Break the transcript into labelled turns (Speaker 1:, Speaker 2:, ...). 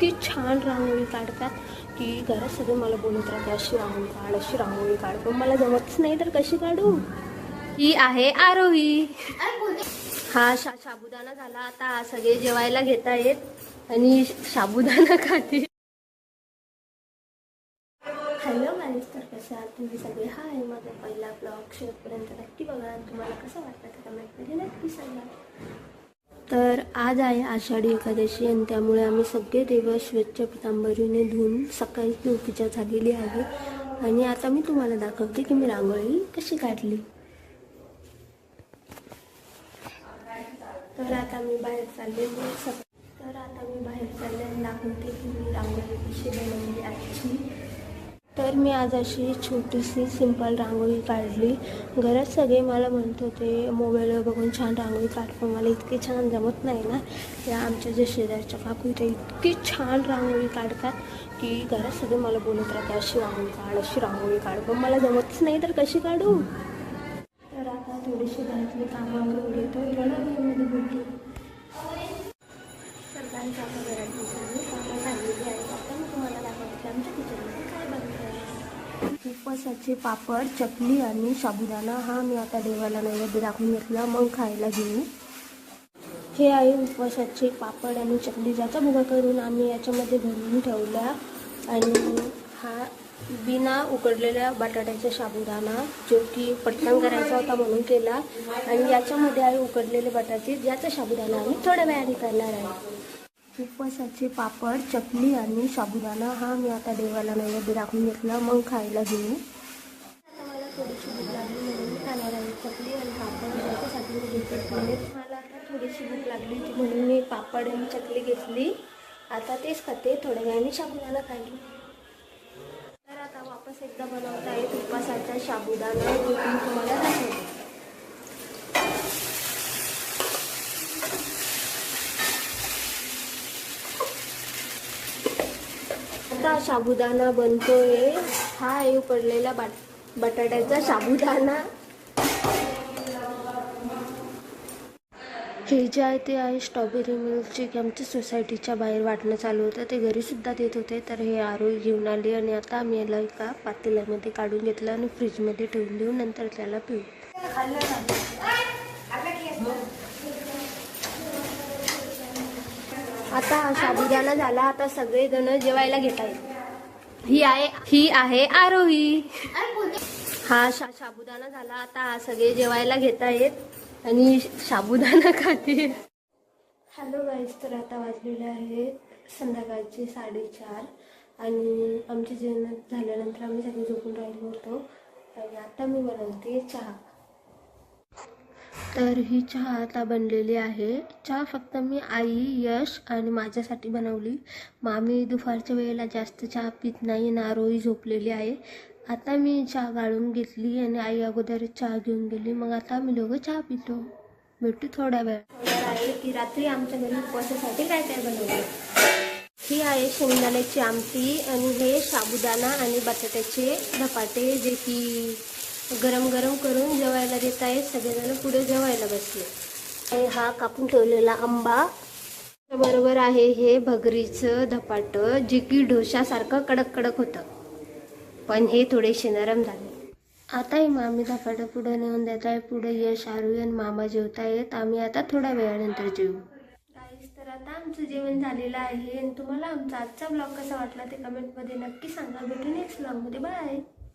Speaker 1: इतकी छान रांगोळी काढतात की घरात सगळे मला बोलत राहते अशी रांगोळी काढ अशी रांगोळी काढ. पण मला जमतच नाही तर कशी काढू? ही आहे आरोही. हा शा साबुदाणा झाला. आता सगळे जेवायला घेता येत आणि साबुदाणा खाते हॅलो मॅनेज तर कसे आहात तुम्ही सगळे? हा आहे माझा पहिला ब्लॉग शेवटपर्यंत नक्की बघा. तुम्हाला कसं वाटतं कमेंटमध्ये नक्की सांगा. तर आज आहे आषाढी एकादशी आणि त्यामुळे आम्ही सगळे देव स्वच्छ पितांबरीने धुवून सकाळी पूजा झालेली आहे. आणि आता मी तुम्हाला दाखवते की मी रांगोळी कशी काढली. तर आता मी बाहेर चालले तर आता मी बाहेर चालले दाखवते की मी रांगोळी कशी बनवली आजची तर मी आज अशी छोटीशी सिंपल रांगोळी काढली. घरात सगळे मला म्हणत होते मोबाईलवर बघून छान रांगोळी काढ पण मला इतकी छान जमत नाही ना. या आमच्या जे शेजारच्या काकू त्या इतकी छान रांगोळी काढतात की घरात सगळे मला बोलत राहते अशी रांगोळी काढ अशी रांगोळी काढ. पण मला जमतच नाही तर कशी काढू? तर आता थोडीशी घरातली कामं वगैरे घेतो. मला वेळामध्ये भेटली तर कामं कामं झालेली आता मी तुम्हाला दाखवते की आमच्या किचनमध्ये काय बनतं आहे उपवासाचे पापड चकली आणि साबुदाणा हा मी आता देवाला नैवेद्य दाखवून घेतला. मग खायला घेऊ. हे आहे उपवासाचे पापड आणि चकली ज्याचा भुगा करून आम्ही याच्यामध्ये भरून ठेवला आणि हा बिना उकडलेल्या बटाट्याचा साबुदाणा जो की पटकन करायचा होता म्हणून केला. आणि याच्यामध्ये आहे उकडलेले बटाटे ज्याचा साबुदाणा आम्ही थोड्या वेळाने करणार आहे. उपवासाचे पापड चकली आणि साबुदाणा हा मी आता देवाला नैवेद्य राखून घेतला. मग खायला घेऊ. आता मला थोडीशी भूक लागली म्हणून मी खाणार आहे. चकली आणि पापड याच्यासाठी मी घेतले मला आता थोडीशी भूक लागली होती म्हणून मी पापड आणि चकली घेतली. आता तेच खाते थोड्या वेळाने साबुदाणा खाली तर आता वापस एकदा बनवत आहे उपवासाचा साबुदाणा. जो की तुम्हाला दाखवते. बटाट्याचा साबुदाणा बनतोय. हा आहे उकडलेला बाट बटाट्याचा साबुदाणा. हे जे आहे ते आहे स्ट्रॉबेरी मिल्कशेक आमच्या सोसायटीच्या बाहेर वाटणं चालू होतं. ते घरीसुद्धा देत होते. तर हे आरोही घेऊन आले आणि आता आम्ही याला एका पातेल्यामध्ये काढून घेतलं आणि फ्रीजमध्ये ठेवून देऊ. नंतर त्याला पिऊ. आता साबुदाना साबुदाणा झाला आता सगळेजण जेवायला घेत आहेत ही आहे ही आहे आरोही. हा शा साबुदाणा झाला आता हा सगळे जेवायला घेत आहेत आणि साबुदाणा खाते. हॅलो गाईज तर आता वाजलेले आहेत संध्याकाळचे साडेचार आणि आमचे जेवण झाल्यानंतर आम्ही सगळे झोपून राहिलो होतो. आणि आता मी बनवते चहा. तर ही चहा आता बनलेली आहे. चहा फक्त मी आई यश आणि माझ्यासाठी बनवली. मामी दुपारच्या वेळेला जास्त चहा पित नाही नारोई झोपलेली आहे. आता मी चहा गाळून घेतली आणि आई अगोदर चहा घेऊन गेली. मग आता आम्ही दोघं चहा पितो. भेटू थोड्या वेळ. आहे की रात्री आमच्या घरी उपवासासाठी काय काय बनवलं? ही आहे शेंगदाण्याची आमटी आणि हे साबुदाणा आणि बटाट्याचे धपाटे जे की गरम गरम करून जेवायला देत आहेत. सगळेजण पुढे जेवायला बसले. आणि हा कापून ठेवलेला आंबा. बरोबर आहे हे भगरीचं धपाट जे की डोशासारखं कडक कडक होतं. पण हे थोडेसे नरम झाले. आता ही मामी धपाटं पुढे नेऊन देत आहे. पुढे यश आरोही आणि मामा जेवत आहेत आम्ही आता थोड्या वेळानंतर जेवू तर आता आमचं जेवण झालेलं आहे. आणि तुम्हाला आमचा आजचा ब्लॉग कसा वाटला ते कमेंटमध्ये नक्की सांगा. भेटू नेक्स्ट ब्लॉगमध्ये बाय